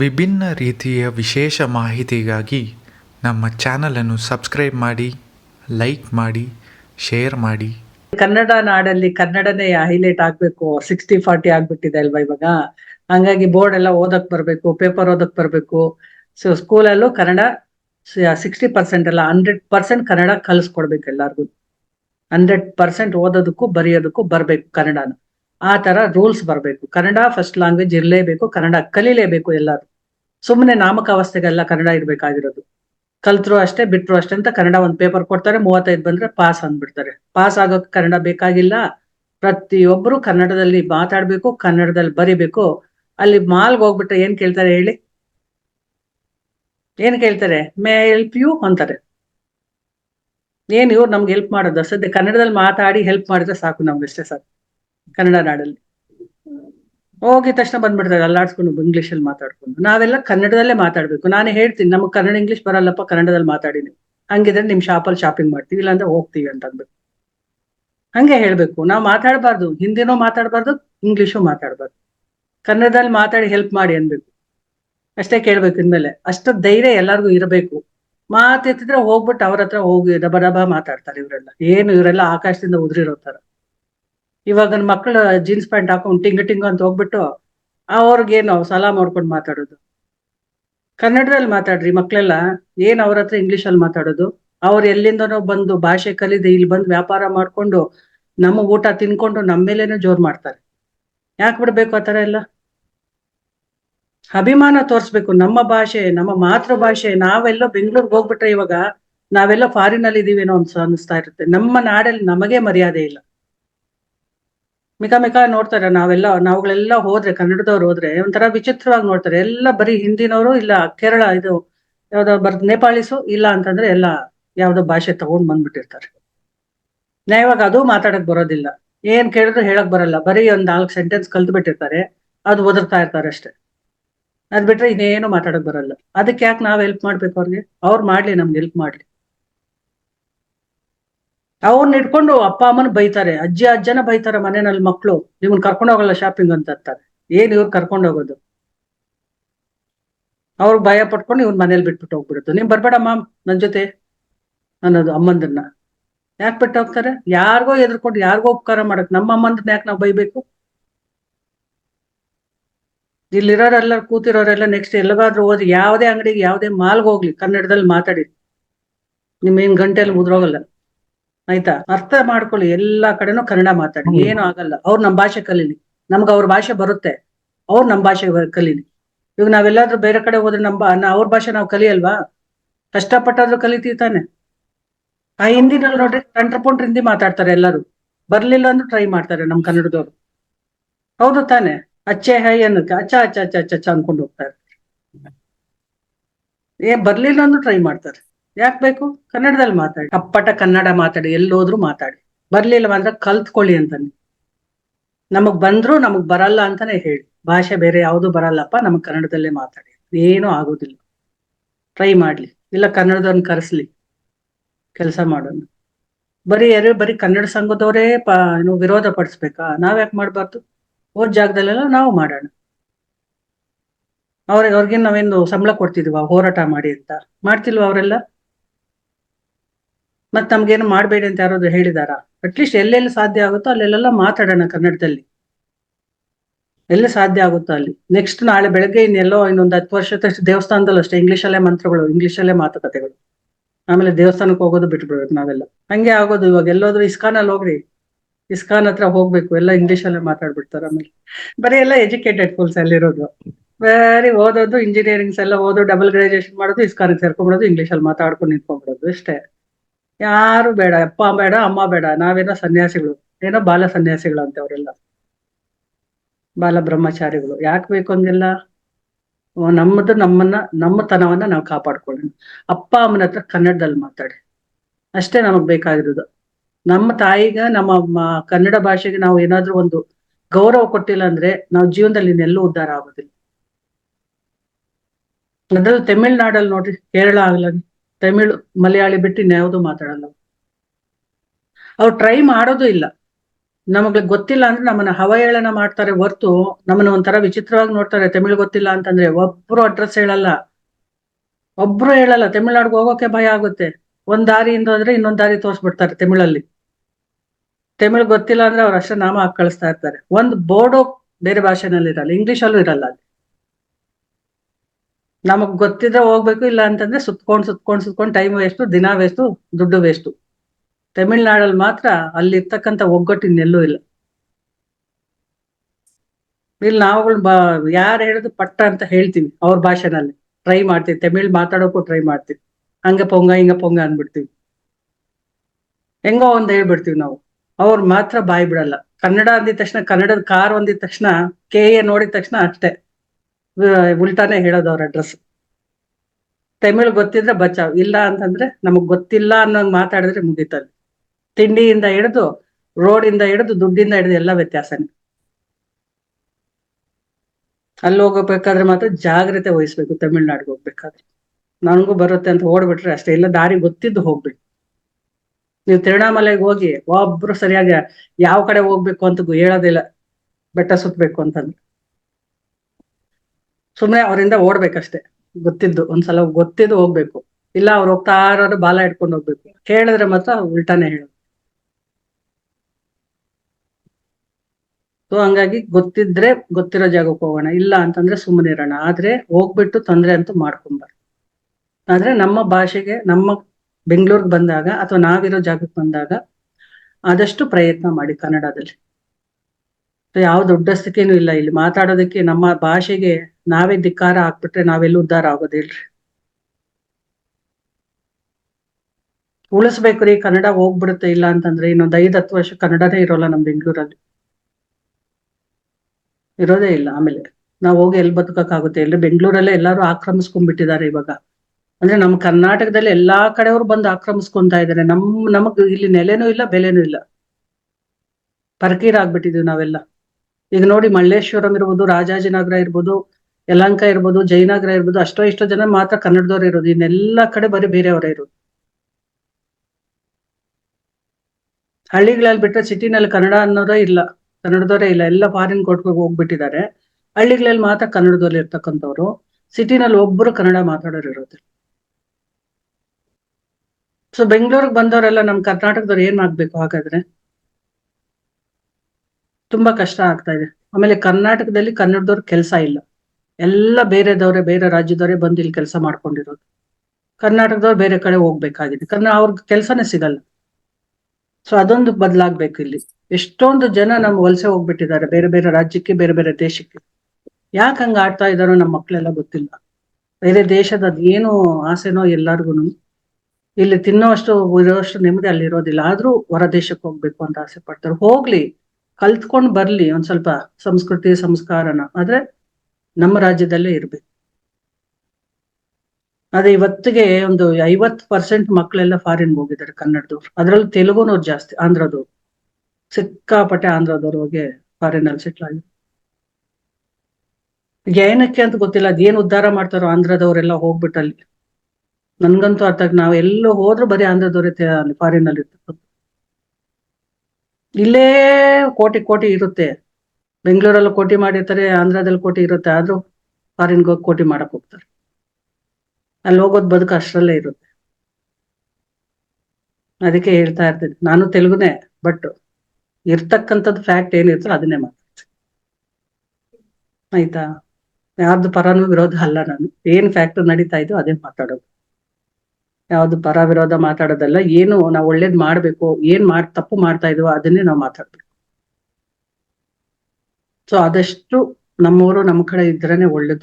ವಿಭಿನ್ನ ರೀತಿಯ ವಿಶೇಷ ಮಾಹಿತಿಗಾಗಿ ನಮ್ಮ ಚಾನಲನ್ನು ಸಬ್ಸ್ಕ್ರೈಬ್ ಮಾಡಿ, ಲೈಕ್ ಮಾಡಿ, ಶೇರ್ ಮಾಡಿ. ಕನ್ನಡ ನಾಡಲ್ಲಿ ಕನ್ನಡನೇ ಹೈಲೈಟ್ ಆಗ್ಬೇಕು ಸಿಕ್ಸ್ಟಿ ಫಾರ್ಟಿ ಆಗ್ಬಿಟ್ಟಿದೆ ಅಲ್ವಾ ಇವಾಗ? ಹಂಗಾಗಿ ಬೋರ್ಡ್ ಎಲ್ಲ ಓದಕ್ ಬರ್ಬೇಕು, ಪೇಪರ್ ಓದಕ್ ಬರ್ಬೇಕು. ಸೊ ಸ್ಕೂಲಲ್ಲೂ ಕನ್ನಡ ಸಿಕ್ಸ್ಟಿ ಪರ್ಸೆಂಟ್ ಅಲ್ಲ ಹಂಡ್ರೆಡ್ ಪರ್ಸೆಂಟ್ ಕನ್ನಡ ಕಲಿಸ್ಕೊಡ್ಬೇಕು ಎಲ್ಲಾರ್ಗು. ಹಂಡ್ರೆಡ್ ಪರ್ಸೆಂಟ್ ಓದೋದಕ್ಕೂ, ಬರೆಯೋದಕ್ಕೂ ಬರ್ಬೇಕು ಕನ್ನಡನ. ಆ ತರ ರೂಲ್ಸ್ ಬರಬೇಕು. ಕನ್ನಡ ಫಸ್ಟ್ ಲ್ಯಾಂಗ್ವೇಜ್ ಇರಲೇಬೇಕು, ಕನ್ನಡ ಕಲಿಲೇಬೇಕು ಎಲ್ಲಾರು ಸುಮ್ಮನೆ ನಾಮಕಾವಸ್ಥೆಗೆಲ್ಲ ಕನ್ನಡ ಇರ್ಬೇಕಾಗಿರೋದು. ಕಲ್ತ್ರು ಅಷ್ಟೇ, ಬಿಟ್ರು ಅಷ್ಟೇ ಅಂತ ಕನ್ನಡ ಒಂದ್ ಪೇಪರ್ ಕೊಡ್ತಾರೆ, ಮೂವತ್ತೈದು ಬಂದ್ರೆ ಪಾಸ್ ಅಂದ್ಬಿಡ್ತಾರೆ. ಪಾಸ್ ಆಗೋಕೆ ಕನ್ನಡ ಬೇಕಾಗಿಲ್ಲ. ಪ್ರತಿಯೊಬ್ರು ಕನ್ನಡದಲ್ಲಿ ಮಾತಾಡ್ಬೇಕು, ಕನ್ನಡದಲ್ಲಿ ಬರಿಬೇಕು. ಅಲ್ಲಿ ಮಾಲ್ಗೆ ಹೋಗ್ಬಿಟ್ರೆ ಏನ್ ಕೇಳ್ತಾರೆ ಹೇಳಿ? ಏನ್ ಕೇಳ್ತಾರೆ? ಮೇ ಹೆಲ್ಪ್ ಯು ಅಂತಾರೆ. ಏನ್ ಇವ್ರು ನಮ್ಗೆ ಹೆಲ್ಪ್ ಮಾಡೋದು? ಸದ್ಯ ಕನ್ನಡದಲ್ಲಿ ಮಾತಾಡಿ ಹೆಲ್ಪ್ ಮಾಡಿದ್ರೆ ಸಾಕು ನಮ್ಗೆ ಅಷ್ಟೇ ಸಾಕು. ಕನ್ನಡ ನಾಡಲ್ಲಿ. ಹೋಗಿದ ತಕ್ಷಣ ಬಂದ್ಬಿಡ್ತಾರೆ, ಅಲ್ಲಾಡ್ಸ್ಕೊಂಡು ಇಂಗ್ಲಿಷ್ ಅಲ್ಲಿ ಮಾತಾಡ್ಕೊಂಡು. ನಾವೆಲ್ಲ ಕನ್ನಡದಲ್ಲೇ ಮಾತಾಡ್ಬೇಕು. ನಾನು ಹೇಳ್ತೀನಿ, ನಮಗೆ ಕನ್ನಡ ಇಂಗ್ಲಿಷ್ ಬರಲ್ಲಪ್ಪ, ಕನ್ನಡದಲ್ಲಿ ಮಾತಾಡಿ ನೀವು ಹಂಗಿದ್ರೆ ನಿಮ್ ಶಾಪಲ್ಲಿ ಶಾಪಿಂಗ್ ಮಾಡ್ತೀವಿ, ಇಲ್ಲಾಂದ್ರೆ ಹೋಗ್ತೀವಿ ಅಂತ ಅನ್ಬೇಕು ಹಂಗೆ ಹೇಳ್ಬೇಕು. ನಾವು ಮಾತಾಡಬಾರ್ದು. ಹಿಂದಿನೂ ಮಾತಾಡಬಾರ್ದು ಇಂಗ್ಲಿಷು ಮಾತಾಡಬಾರ್ದು. ಕನ್ನಡದಲ್ಲಿ ಮಾತಾಡಿ ಹೆಲ್ಪ್ ಮಾಡಿ ಅನ್ಬೇಕು. ಅಷ್ಟೇ ಕೇಳ್ಬೇಕು ಇನ್ಮೇಲೆ. ಅಷ್ಟು ಧೈರ್ಯ ಎಲ್ಲರಿಗೂ ಇರಬೇಕು. ಮಾತೆತ್ತಿದ್ರೆ ಹೋಗ್ಬಿಟ್ಟು ಅವ್ರ ಹತ್ರ ಹೋಗಿ ಡಬ ಡಬ ಮಾತಾಡ್ತಾರೆ ಇವರೆಲ್ಲ. ಏನು ಇವರೆಲ್ಲ ಆಕಾಶದಿಂದ ಉದುರಿರೋ ತರ ಇವಾಗ ಮಕ್ಕಳು ಜೀನ್ಸ್ ಪ್ಯಾಂಟ್ ಹಾಕೊಂಡು ಟಿಂಗ್ ಟಿಂಗ್ ಅಂತ ಹೋಗ್ಬಿಟ್ಟು ಅವ್ರಿಗೇನು ಸಲಾ ಮಾಡ್ಕೊಂಡು ಮಾತಾಡೋದು. ಕನ್ನಡದಲ್ಲಿ ಮಾತಾಡ್ರಿ ಮಕ್ಳೆಲ್ಲ, ಏನ್ ಅವ್ರ ಹತ್ರ ಇಂಗ್ಲಿಷ್ ಅಲ್ಲಿ ಮಾತಾಡೋದು? ಅವ್ರು ಎಲ್ಲಿಂದನೋ ಬಂದು ಭಾಷೆ ಕಲಿದೆ, ಇಲ್ಲಿ ಬಂದು ವ್ಯಾಪಾರ ಮಾಡ್ಕೊಂಡು ನಮ್ಮ ಊಟ ತಿನ್ಕೊಂಡು ನಮ್ಮ ಮೇಲೇನೆ ಜೋರ್ ಮಾಡ್ತಾರೆ. ಯಾಕೆ ಬಿಡ್ಬೇಕು ಆ ತರ ಎಲ್ಲ? ಅಭಿಮಾನ ತೋರಿಸ್ಬೇಕು, ನಮ್ಮ ಭಾಷೆ, ನಮ್ಮ ಮಾತೃ ಭಾಷೆ ನಾವೆಲ್ಲ ಬೆಂಗಳೂರಿಗೆ ಹೋಗ್ಬಿಟ್ರೆ ಇವಾಗ ನಾವೆಲ್ಲ ಫಾರಿನ್ ಅಲ್ಲಿ ಇದೀವೇನೋ ಅನ್ಸ ಅನಿಸ್ತಾ ಇರುತ್ತೆ. ನಮ್ಮ ನಾಡಲ್ಲಿ ನಮಗೆ ಮರ್ಯಾದೆ ಇಲ್ಲ. ಮಿಕ ಮಿಕ ನೋಡ್ತಾರೆ ನಾವೆಲ್ಲ, ನಾವುಗಳೆಲ್ಲ ಹೋದ್ರೆ, ಕನ್ನಡದವ್ರು ಹೋದ್ರೆ, ಒಂಥರ ವಿಚಿತ್ರವಾಗಿ ನೋಡ್ತಾರೆ. ಎಲ್ಲ ಬರೀ ಹಿಂದಿನವರು ಇಲ್ಲ, ಕೇರಳ ಇದು ಯಾವ್ದೋ ಬರ್ ನೇಪಾಳಿಸು ಇಲ್ಲ ಅಂತಂದ್ರೆ ಎಲ್ಲ ಯಾವ್ದೋ ಭಾಷೆ ತಗೊಂಡ್ ಬಂದ್ಬಿಟ್ಟಿರ್ತಾರೆ. ನಾ ಇವಾಗ ಅದು ಮಾತಾಡಕ್ ಬರೋದಿಲ್ಲ. ಏನ್ ಕೇಳಿದ್ರು ಹೇಳಕ್ ಬರಲ್ಲ. ಬರೀ ಒಂದ್ ನಾಲ್ಕು ಸೆಂಟೆನ್ಸ್ ಕಲ್ತು ಬಿಟ್ಟಿರ್ತಾರೆ. ಅದು ಓದಿರ್ತಾ ಇರ್ತಾರೆ ಅಷ್ಟೇ. ಅದ್ ಬಿಟ್ರೆ ಇನ್ನೇನು ಮಾತಾಡಕ್ ಬರಲ್ಲ. ಅದಕ್ಕೆ ಯಾಕೆ ನಾವ್ ಹೆಲ್ಪ್ ಮಾಡ್ಬೇಕು ಅವ್ರಿಗೆ? ಅವ್ರು ಮಾಡ್ಲಿ, ನಮ್ಗೆ ಹೆಲ್ಪ್ ಮಾಡ್ಲಿ. ಅವ್ರನ್ನ ಇಟ್ಕೊಂಡು ಅಪ್ಪ ಅಮ್ಮನ ಬೈತಾರೆ, ಅಜ್ಜಿ ಅಜ್ಜನ ಬೈತಾರೆ ಮನೆಯಲ್ಲಿ ಮಕ್ಕಳು ನಿಮ್ಮನ್ನ ಕರ್ಕೊಂಡು ಹೋಗಲ್ಲ ಶಾಪಿಂಗ್ ಅಂತ ಅಂತಾರೆ. ಏನ್ ಇವ್ರು ಕರ್ಕೊಂಡು ಹೋಗೋದು? ಅವ್ರಿಗೆ ಭಯ ಪಟ್ಕೊಂಡು ಇವ್ನ ಮನೇಲಿ ಬಿಟ್ಬಿಟ್ಟು ಹೋಗ್ಬಿಡುತ್ತೆ ನೀವ್ ಬರ್ಬೇಡ ಮಾಮ್, ನನ್ ಜೊತೆ ಅನ್ನೋದು ಅಮ್ಮಂದನ್ನ ಯಾಕೆ ಬಿಟ್ಟು ಹೋಗ್ತಾರೆ? ಯಾರಿಗೋ ಎದ್ರುಕೊಂಡು ಯಾರಿಗೋ ಉಪಕಾರ ಮಾಡಕ್, ನಮ್ಮ ಅಮ್ಮಂದನ್ನ ಯಾಕೆ ನಾವು ಬೈಬೇಕು? ಇಲ್ಲಿರೋರೆಲ್ಲ ಕೂತಿರೋರೆಲ್ಲ ನೆಕ್ಸ್ಟ್ ಎಲ್ಲಗಾದ್ರೂ ಹೋದ್ರೆ, ಯಾವುದೇ ಅಂಗಡಿಗೆ ಯಾವುದೇ ಮಾಲ್ಗೆ ಹೋಗ್ಲಿ ಕನ್ನಡದಲ್ಲಿ ಮಾತಾಡಿ. ನಿಮ್ಮ ಏನ್ ಗಂಟೆಯಲ್ಲಿ ಮುದ್ರೋಗಲ್ಲ. ಆಯ್ತಾ? ಅರ್ಥ ಮಾಡ್ಕೊಳ್ಳಿ ಎಲ್ಲಾ ಕಡೆನೂ ಕನ್ನಡ ಮಾತಾಡಿ. ಏನು ಆಗಲ್ಲ. ಅವ್ರು ನಮ್ ಭಾಷೆ ಕಲೀಲಿ. ನಮ್ಗೆ ಅವ್ರ ಭಾಷೆ ಬರುತ್ತೆ. ಅವ್ರು ನಮ್ ಭಾಷೆ ಕಲೀಲಿ. ಇವಾಗ ನಾವೆಲ್ಲಾದ್ರೂ ಬೇರೆ ಕಡೆ ಹೋದ್ರೆ ನಮ್ ಬಾ- ಅವ್ರ ಭಾಷೆ ನಾವು ಕಲಿಯಲ್ವಾ? ಕಷ್ಟಪಟ್ಟಾದ್ರೂ ಕಲಿತೀವಿ ತಾನೆ. ಆ ಹಿಂದಿನಲ್ಲಿ ನೋಡ್ರಿ ತಂಟ್ರ ಪುಂಟ್ರ ಹಿಂದಿ ಮಾತಾಡ್ತಾರೆ ಎಲ್ಲರೂ. ಬರ್ಲಿಲ್ಲ ಅಂದ್ರೆ ಟ್ರೈ ಮಾಡ್ತಾರೆ ನಮ್ ಕನ್ನಡದವ್ರು. ಹೌದು ತಾನೆ. ಅಚ್ಚೆ ಹೈ ಅನ್ನಕ್ಕೆ ಅಚ್ಚ ಅಚ್ಚ ಅಚ್ಚ ಅಚ್ಚ ಅಚ್ಚ ಅನ್ಕೊಂಡು ಹೋಗ್ತಾರೆ ಏ ಬರ್ಲಿಲ್ಲ ಅಂದ್ರೂ ಟ್ರೈ ಮಾಡ್ತಾರೆ. ಯಾಕೆ ಬೇಕು? ಕನ್ನಡದಲ್ಲಿ ಮಾತಾಡಿ. ಅಪ್ಪಟ ಕನ್ನಡ ಮಾತಾಡಿ, ಎಲ್ಲೋದ್ರು ಮಾತಾಡಿ. ಬರ್ಲಿಲ್ಲ ಅಂದ್ರೆ ಕಲ್ತ್ಕೊಳ್ಳಿ ಅಂತಾನೆ. ನಮಗ್ ಬಂದ್ರು ನಮಗ್ ಬರಲ್ಲ ಅಂತಾನೆ ಹೇಳಿ. ಭಾಷೆ ಬೇರೆ ಯಾವುದು ಬರಲ್ಲಪ್ಪ, ನಮಗ್ ಕನ್ನಡದಲ್ಲೇ ಮಾತಾಡಿ. ಏನೂ ಆಗೋದಿಲ್ಲ. ಟ್ರೈ ಮಾಡ್ಲಿ. ಇಲ್ಲ ಕನ್ನಡದವ್ರನ್ನ ಕರೆಸ್ಲಿ. ಕೆಲಸ ಮಾಡೋಣ. ಬರೀ ಯಾರು, ಬರೀ ಕನ್ನಡ ಸಂಘದವರೇ ಪ, ಏನು ವಿರೋಧ ಪಡಿಸ್ಬೇಕಾ? ನಾವ್ಯಾಕೆ ಮಾಡ್ಬಾರ್ದು? ಹೋದ್ ಜಾಗದಲ್ಲೆಲ್ಲ ನಾವು ಮಾಡೋಣ. ಅವ್ರಿಗೆ ಅವ್ರಿಗೆ ನಾವೇನು ಸಂಬಳ ಕೊಡ್ತಿದ್ವಾ? ಹೋರಾಟ ಮಾಡಿ ಅಂತ. ಮಾಡ್ತಿಲ್ವಾ ಅವರೆಲ್ಲ? ಮತ್ ನಮ್ಗೇನು ಮಾಡಬೇಡಿ ಅಂತ ಯಾರಾದ್ರು ಹೇಳಿದಾರ? ಅಟ್ಲೀಸ್ಟ್ ಎಲ್ಲೆಲ್ಲಿ ಸಾಧ್ಯ ಆಗುತ್ತೋ ಅಲ್ಲೆಲ್ಲ ಮಾತಾಡೋಣ ಕನ್ನಡದಲ್ಲಿ. ಎಲ್ಲಿ ಸಾಧ್ಯ ಆಗುತ್ತೋ ಅಲ್ಲಿ. ನೆಕ್ಸ್ಟ್ ನಾಳೆ ಬೆಳಗ್ಗೆ ಇನ್ನೆಲ್ಲೋ ಇನ್ನೊಂದು ಹತ್ತು ವರ್ಷದಷ್ಟು ದೇವಸ್ಥಾನದಲ್ಲೂ ಅಷ್ಟೇ ಇಂಗ್ಲಿಷಲ್ಲೇ ಮಂತ್ರಗಳು ಇಂಗ್ಲಿಷಲ್ಲೇ ಮಾತುಕತೆಗಳು. ಆಮೇಲೆ ದೇವಸ್ಥಾನಕ್ಕೆ ಹೋಗೋದು ಬಿಟ್ಬಿಡ್ಬೇಕು ನಾವೆಲ್ಲ. ಹಂಗೆ ಆಗೋದು ಇವಾಗ. ಎಲ್ಲೋದ್ರು ಇಸ್ಕಾನಲ್ಲಿ ಹೋಗ್ರಿ. ಇಸ್ಕಾನ್ ಹತ್ರ ಹೋಗ್ಬೇಕು. ಎಲ್ಲ ಇಂಗ್ಲಿಷಲ್ಲೇ ಮಾತಾಡ್ಬಿಡ್ತಾರೆ ಆಮೇಲೆ. ಬರೀ ಎಲ್ಲ ಎಜುಕೇಟೆಡ್ ಫುಲ್ಸ್ ಅಲ್ಲಿರೋದು. ಬರೀ ಓದೋದು ಇಂಜಿನಿಯರಿಂಗ್ಸ್ ಎಲ್ಲ ಓದೋ ಡಬಲ್ ಗ್ರಾಜುಯೇಷನ್ ಮಾಡೋದು, ಇಸ್ಕಾನಿಗೆ ಸೇರ್ಕೊಂಡ್ಬಿಡೋದು ಇಂಗ್ಲೀಷಲ್ಲಿ ಮಾತಾಡ್ಕೊಂಡು ನಿಂತ್ಕೊಂಡ್ಬಿಡೋದು ಅಷ್ಟೇ. ಯಾರು ಬೇಡ, ಅಪ್ಪ ಬೇಡ, ಅಮ್ಮ ಬೇಡ ನಾವೇನೋ ಸನ್ಯಾಸಿಗಳು. ಏನೋ ಬಾಲ ಸನ್ಯಾಸಿಗಳು ಅಂತ ಅವರೆಲ್ಲ. ಬಾಲ ಬ್ರಹ್ಮಚಾರಿಗಳು. ಯಾಕೆ ಬೇಕು ಹಂಗೆಲ್ಲ? ನಮ್ಮದು ನಮ್ಮನ್ನ ನಮ್ಮ ತನವನ್ನ ನಾವು ಕಾಪಾಡ್ಕೊಳ್ಳೋಣ. ಅಪ್ಪ ಅಮ್ಮನ ಹತ್ರ ಕನ್ನಡದಲ್ಲಿ ಮಾತಾಡಿ. ಅಷ್ಟೇ ನಮಗ್ ಬೇಕಾಗಿರೋದು. ನಮ್ಮ ತಾಯಿಗ, ನಮ್ಮ ಕನ್ನಡ ಭಾಷೆಗೆ ನಾವು ಏನಾದ್ರೂ ಒಂದು ಗೌರವ ಕೊಟ್ಟಿಲ್ಲ ಅಂದ್ರೆ ನಾವು ಜೀವನದಲ್ಲಿ ಇನ್ನೆಲ್ಲೂ ಉದ್ಧಾರ ಆಗೋದಿಲ್ಲ. ಅದ್ರಲ್ಲಿ ತಮಿಳ್ನಾಡಲ್ಲಿ ನೋಡ್ರಿ, ಕೇರಳ ಆಗ್ಲಾಗಿ. ತಮಿಳು ಮಲಯಾಳಿ ಬಿಟ್ಟು ಇನ್ಯಾವುದು ಮಾತಾಡಲ್ಲ. ಅವ್ರು ಟ್ರೈ ಮಾಡೋದು ಇಲ್ಲ. ನಮಗೆ ಗೊತ್ತಿಲ್ಲ ಅಂದ್ರೆ ನಮ್ಮನ್ನ ಹವಹೇಳನ ಮಾಡ್ತಾರೆ ಹೊರ್ತು ನಮ್ಮನ್ನ ಒಂಥರ ವಿಚಿತ್ರವಾಗಿ ನೋಡ್ತಾರೆ. ತಮಿಳು ಗೊತ್ತಿಲ್ಲ ಅಂತಂದ್ರೆ ಒಬ್ರು ಅಡ್ರೆಸ್ ಹೇಳಲ್ಲ. ಒಬ್ರು ಹೇಳಲ್ಲ. ತಮಿಳ್ನಾಡ್ಗೆ ಹೋಗೋಕೆ ಭಯ ಆಗುತ್ತೆ. ಒಂದ್ ದಾರಿಯಿಂದ ಅಂದ್ರೆ ಇನ್ನೊಂದ್ ದಾರಿ ತೋರಿಸ್ಬಿಡ್ತಾರೆ ತಮಿಳಲ್ಲಿ. ತಮಿಳ್ ಗೊತ್ತಿಲ್ಲ ಅಂದ್ರೆ ಅವ್ರು ಅಷ್ಟೇ ನಾಮ ಕಳಿಸ್ತಾ ಇರ್ತಾರೆ. ಒಂದ್ ಬೋರ್ಡು ಬೇರೆ ಭಾಷೆನಲ್ಲಿ ಇರಲ್ಲ ಇಂಗ್ಲಿಷ್ ಅಲ್ಲೂ ಇರಲ್ಲ ಅಲ್ಲಿ ನಮಗ್ ಗೊತ್ತಿದ್ರೆ ಹೋಗ್ಬೇಕು, ಇಲ್ಲ ಅಂತಂದ್ರೆ ಸುತ್ಕೊಂಡ್ ಸುತ್ಕೊಂಡ್ ಸುತ್ಕೊಂಡ್ ಟೈಮ್ ವೇಸ್ಟು ದಿನ ವೇಸ್ಟು ದುಡ್ಡು ವೇಸ್ಟು ತಮಿಳ್ನಾಡಲ್ಲಿ ಮಾತ್ರ ಅಲ್ಲಿ ಇರ್ತಕ್ಕಂಥ ಒಗ್ಗಟ್ಟು ಇನ್ನೆಲ್ಲೂ ಇಲ್ಲ. ಇಲ್ಲಿ ನಾವುಗಳು ಬಾ, ಯಾರು ಹೇಳಿದ್ರು ಪಟ್ಟ ಅಂತ ಹೇಳ್ತೀವಿ ಅವ್ರ ಭಾಷೆನಲ್ಲಿ. ಟ್ರೈ ಮಾಡ್ತೀವಿ, ತಮಿಳ್ ಮಾತಾಡೋಕು ಟ್ರೈ ಮಾಡ್ತೀವಿ. ಹಂಗ ಪೊಂಗ, ಹಿಂಗ ಪೊಂಗ ಅಂದ್ಬಿಡ್ತೀವಿ. ಹೆಂಗೋ ಒಂದ್ ಹೇಳ್ಬಿಡ್ತೀವಿ ನಾವು. ಅವ್ರು ಮಾತ್ರ ಬಾಯಿ ಬಿಡಲ್ಲ. ಕನ್ನಡ ಅಂದಿದ ತಕ್ಷಣ, ಕನ್ನಡದ ಕಾರ್ ಅಂದಿದ ತಕ್ಷಣ, ಕೆ ಎ ನೋಡಿದ ತಕ್ಷಣ ಅಷ್ಟೇ. ಉಲ್ಟಾನೇ ಹೇಳೋದು ಅವ್ರ ಅಡ್ರೆಸ್ ತಮಿಳ್ ಗೊತ್ತಿದ್ರೆ ಬಚಾವ್, ಇಲ್ಲ ಅಂತಂದ್ರೆ ನಮಗ್ ಗೊತ್ತಿಲ್ಲ ಅನ್ನೋಂಗ್ ಮಾತಾಡಿದ್ರೆ ಮುಗಿತದೆ ತಿಂಡಿಯಿಂದ ಹಿಡಿದು, ರೋಡಿಂದ ಹಿಡಿದು, ದುಡ್ಡಿಂದ ಹಿಡಿದು ಎಲ್ಲ ವ್ಯತ್ಯಾಸನೇ. ಅಲ್ಲಿ ಹೋಗಬೇಕಾದ್ರೆ ಮಾತ್ರ ಜಾಗ್ರತೆ ವಹಿಸ್ಬೇಕು, ತಮಿಳ್ನಾಡಿಗೆ ಹೋಗ್ಬೇಕಾದ್ರೆ. ನನಗೂ ಬರುತ್ತೆ ಅಂತ ಓಡ್ಬಿಟ್ರೆ ಅಷ್ಟೇ, ಇಲ್ಲ ದಾರಿ ಗೊತ್ತಿದ್ದು ಹೋಗ್ಬಿಡಿ. ನೀವು ತಿರುಣಾಮಲೆಗೆ ಹೋಗಿ, ಒಬ್ರು ಸರಿಯಾಗಿ ಯಾವ ಕಡೆ ಹೋಗ್ಬೇಕು ಅಂತ ಹೇಳೋದಿಲ್ಲ, ಬೆಟ್ಟ ಸುತ್ತಬೇಕು ಅಂತಂದ್ರೆ. ಸುಮ್ಮನೆ ಅವರಿಂದ ಓಡ್ಬೇಕಷ್ಟೇ. ಗೊತ್ತಿದ್ದು, ಒಂದ್ಸಲ ಗೊತ್ತಿದ್ದು ಹೋಗ್ಬೇಕು. ಇಲ್ಲ ಅವ್ರು ಹೋಗ್ತಾ ಇರೋರು ಬಾಲ ಇಟ್ಕೊಂಡು ಹೋಗ್ಬೇಕು. ಹೇಳಿದ್ರೆ ಮಾತ್ರ ಉಲ್ಟಾನೇ ಹೇಳೋದು. ಸೊ ಹಂಗಾಗಿ ಗೊತ್ತಿದ್ರೆ ಗೊತ್ತಿರೋ ಜಾಗಕ್ಕೆ ಹೋಗೋಣ. ಇಲ್ಲ ಅಂತಂದ್ರೆ ಸುಮ್ಮನೆ ಇರೋಣ. ಆದ್ರೆ ಹೋಗ್ಬಿಟ್ಟು ತೊಂದ್ರೆ ಅಂತೂ ಮಾಡ್ಕೊಂಬಾರ ಆದ್ರೆ ನಮ್ಮ ಭಾಷೆಗೆ, ನಮ್ಮ ಬೆಂಗಳೂರಿಗೆ ಬಂದಾಗ ಅಥವಾ ನಾವಿರೋ ಜಾಗಕ್ಕೆ ಬಂದಾಗ ಆದಷ್ಟು ಪ್ರಯತ್ನ ಮಾಡಿ ಕನ್ನಡದಲ್ಲಿ. ಸೊ ದೊಡ್ಡ ಸ್ಥಿತಿನೂ ಇಲ್ಲ ಇಲ್ಲಿ. ಮಾತಾಡೋದಕ್ಕೆ ನಮ್ಮ ಭಾಷೆಗೆ ನಾವೇ ಧಿಕ್ಕಾರ ಹಾಕ್ಬಿಟ್ರೆ ನಾವೆಲ್ಲೂ ಉದ್ಧಾರ ಆಗೋದಿಲ್ರಿ ಉಳಿಸ್ಬೇಕ್ರಿ ಕನ್ನಡ ಹೋಗ್ಬಿಡುತ್ತೆ ಇಲ್ಲ ಅಂತಂದ್ರೆ ಇನ್ನೊಂದ್ ಐದ್ ಹತ್ತು ವರ್ಷ ಕನ್ನಡನೇ ಇರೋಲ್ಲ ನಮ್ ಬೆಂಗಳೂರಲ್ಲಿ. ಇರೋದೇ ಇಲ್ಲ ಆಮೇಲೆ. ನಾವು ಹೋಗಿ ಎಲ್ಲಿ ಬದುಕಕ್ಕಾಗುತ್ತೆ? ಎಲ್ಲಿ ಬೆಂಗಳೂರಲ್ಲೇ ಎಲ್ಲಾರು ಆಕ್ರಮಿಸ್ಕೊಂಡ್ಬಿಟ್ಟಿದ್ದಾರೆ ಇವಾಗ. ಅಂದ್ರೆ ನಮ್ಮ ಕರ್ನಾಟಕದಲ್ಲಿ ಎಲ್ಲಾ ಕಡೆಯವರು ಬಂದು ಆಕ್ರಮಿಸ್ಕೊಂತ ಇದಾರೆ ನಮ್, ನಮಗ್ ಇಲ್ಲಿ ನೆಲೆನೂ ಇಲ್ಲ, ಬೆಲೆನೂ ಇಲ್ಲ. ಪರಕೀರ್ ಆಗ್ಬಿಟ್ಟಿದೀವಿ ನಾವೆಲ್ಲ. ಈಗ ನೋಡಿ ಮಲ್ಲೇಶ್ವರಂ ಇರ್ಬೋದು, ರಾಜಾಜಿನಗರ ಇರ್ಬೋದು, ಯಲಂಕ ಇರ್ಬೋದು, ಜಯನಗರ ಇರ್ಬೋದು, ಅಷ್ಟೋ ಇಷ್ಟೋ ಜನ ಮಾತ್ರ ಕನ್ನಡದವ್ರು ಇರೋದು. ಇನ್ನೆಲ್ಲ ಕಡೆ ಬರೀ ಬೇರೆಯವರೇ ಇರೋದು. ಹಳ್ಳಿಗಳಲ್ಲಿ ಬಿಟ್ಟರೆ ಸಿಟಿನಲ್ಲಿ ಕನ್ನಡ ಅನ್ನೋದೇ ಇಲ್ಲ. ಕನ್ನಡದವರೇ ಇಲ್ಲ. ಎಲ್ಲ ಫಾರಿನ್ ಕೋರ್ಟ್ಗೆ ಹೋಗ್ಬಿಟ್ಟಿದ್ದಾರೆ. ಹಳ್ಳಿಗಳಲ್ಲಿ ಮಾತ್ರ ಕನ್ನಡದಲ್ಲಿ ಇರ್ತಕ್ಕಂಥವ್ರು. ಸಿಟಿನಲ್ಲಿ ಒಬ್ಬರು ಕನ್ನಡ ಮಾತಾಡೋರು ಇರೋದಿಲ್ಲ. ಸೊ ಬೆಂಗಳೂರಿಗೆ ಬಂದವರೆಲ್ಲ ನಮ್ಮ ಕರ್ನಾಟಕದವ್ರು ಏನ್ ಆಗ್ಬೇಕು ಹಾಗಾದ್ರೆ? ತುಂಬಾ ಕಷ್ಟ ಆಗ್ತಾ ಇದೆ. ಆಮೇಲೆ ಕರ್ನಾಟಕದಲ್ಲಿ ಕನ್ನಡದವ್ರ ಕೆಲಸ ಇಲ್ಲ. ಎಲ್ಲ ಬೇರೆದವ್ರೆ, ಬೇರೆ ರಾಜ್ಯದವರೇ ಬಂದು ಇಲ್ಲಿ ಕೆಲಸ ಮಾಡ್ಕೊಂಡಿರೋದು. ಕರ್ನಾಟಕದವ್ರು ಬೇರೆ ಕಡೆ ಹೋಗ್ಬೇಕಾಗಿದೆ. ಕನ್ನಡ ಅವ್ರಿಗೆ ಕೆಲಸನೇ ಸಿಗಲ್ಲ. ಸೊ ಅದೊಂದು ಬದಲಾಗ್ಬೇಕು ಇಲ್ಲಿ. ಎಷ್ಟೊಂದು ಜನ ನಮ್ಮ ವಲಸೆ ಹೋಗ್ಬಿಟ್ಟಿದ್ದಾರೆ. ಬೇರೆ ಬೇರೆ ರಾಜ್ಯಕ್ಕೆ, ಬೇರೆ ಬೇರೆ ದೇಶಕ್ಕೆ. ಯಾಕೆ ಹಂಗ ಆಡ್ತಾ ಇದಾರೋ ನಮ್ಮ ಮಕ್ಳೆಲ್ಲ ಗೊತ್ತಿಲ್ಲ. ಬೇರೆ ದೇಶದ ಏನು ಆಸೆನೋ ಎಲ್ಲಾರ್ಗುನು ಇಲ್ಲಿ ತಿನ್ನೋಷ್ಟು ಇರೋಷ್ಟು ನೆಮ್ಮದಿ ಅಲ್ಲಿ ಇರೋದಿಲ್ಲ ಆದ್ರೂ ಹೊರ ದೇಶಕ್ಕೆ ಹೋಗ್ಬೇಕು ಅಂತ ಆಸೆ ಪಡ್ತಾರೆ. ಹೋಗ್ಲಿ. ಕಲ್ತ್ಕೊಂಡ್ ಬರ್ಲಿ ಒಂದ್ ಸ್ವಲ್ಪ ಸಂಸ್ಕೃತಿ, ಸಂಸ್ಕಾರನ. ಆದ್ರೆ ನಮ್ಮ ರಾಜ್ಯದಲ್ಲೇ ಇರ್ಬೇಕು. ಅದೇ ಇವತ್ತಿಗೆ ಒಂದು ಐವತ್ ಪರ್ಸೆಂಟ್ ಮಕ್ಕಳೆಲ್ಲ ಫಾರಿನ್ ಹೋಗಿದ್ದಾರೆ ಕನ್ನಡದವ್ರು. ಅದ್ರಲ್ಲಿ ತೆಲುಗುನವ್ರು ಜಾಸ್ತಿ, ಆಂಧ್ರದವ್ರು. ಸಿಕ್ಕಾಪಟ್ಟೆ ಆಂಧ್ರದವ್ರು ಹೋಗಿ ಫಾರಿನ್ ಅಲ್ಲಿ ಸೆಟ್ಲ್ ಆಗಿ ಏನಕ್ಕೆ ಅಂತ ಗೊತ್ತಿಲ್ಲ, ಅದೇನ್ ಉದ್ಧಾರ ಮಾಡ್ತಾರೋ ಆಂಧ್ರದವರೆಲ್ಲ ಹೋಗ್ಬಿಟ್ಟಲ್ಲಿ. ನನ್ಗಂತೂ ಅರ್ಥ ನಾವ್ ಎಲ್ಲೋ ಹೋದ್ರು ಬರೀ ಆಂಧ್ರದವ್ರೆ ಅಲ್ಲಿ ಫಾರಿನ್ ಅಲ್ಲಿ ಇರ್ತಕ್ಕಂಥ ಇಲ್ಲೇ ಕೋಟಿ ಕೋಟಿ ಇರುತ್ತೆ. ಬೆಂಗಳೂರಲ್ಲಿ ಕೋಟಿ ಮಾಡಿರ್ತಾರೆ, ಆಂಧ್ರದಲ್ಲಿ ಕೋಟಿ ಇರುತ್ತೆ, ಆದ್ರೂ ಫಾರಿನ್ಗೆ ಹೋಗಿ ಕೋಟಿ ಮಾಡಕ್ ಹೋಗ್ತಾರೆ. ಅಲ್ಲಿ ಹೋಗೋದ್ ಬದುಕು ಅಷ್ಟರಲ್ಲೇ ಇರುತ್ತೆ. ಅದಕ್ಕೆ ಹೇಳ್ತಾ ಇರ್ತೀನಿ. ನಾನು ತೆಲುಗುನೇ ಬಟ್ ಇರ್ತಕ್ಕಂಥದ್ದು ಫ್ಯಾಕ್ಟ್ ಏನಿರ್ತೋ ಅದನ್ನೇ ಮಾತಾಡ್ತೀನಿ. ಆಯ್ತಾ? ಯಾರ್ದು ಪರಾನು ವಿರೋಧ ಅಲ್ಲ ನಾನು. ಏನ್ ಫ್ಯಾಕ್ಟ್ ನಡೀತಾ ಇದೆಯೋ ಅದೇ ಮಾತಾಡೋದು. ಯಾವ್ದು ಪರ ವಿರೋಧ ಮಾತಾಡೋದಲ್ಲ, ಏನು ನಾವು ಒಳ್ಳೇದ್ ಮಾಡ್ಬೇಕು, ಏನ್ ಮಾಡ್, ತಪ್ಪು ಮಾಡ್ತಾ ಇದ್ವೋ ಅದನ್ನೇ ನಾವು ಮಾತಾಡ್ಬೇಕು. ಸೊ ಆದಷ್ಟು ನಮ್ಮವರು ನಮ್ಮ ಕಡೆ ಇದ್ರೇನೆ ಒಳ್ಳೇದು.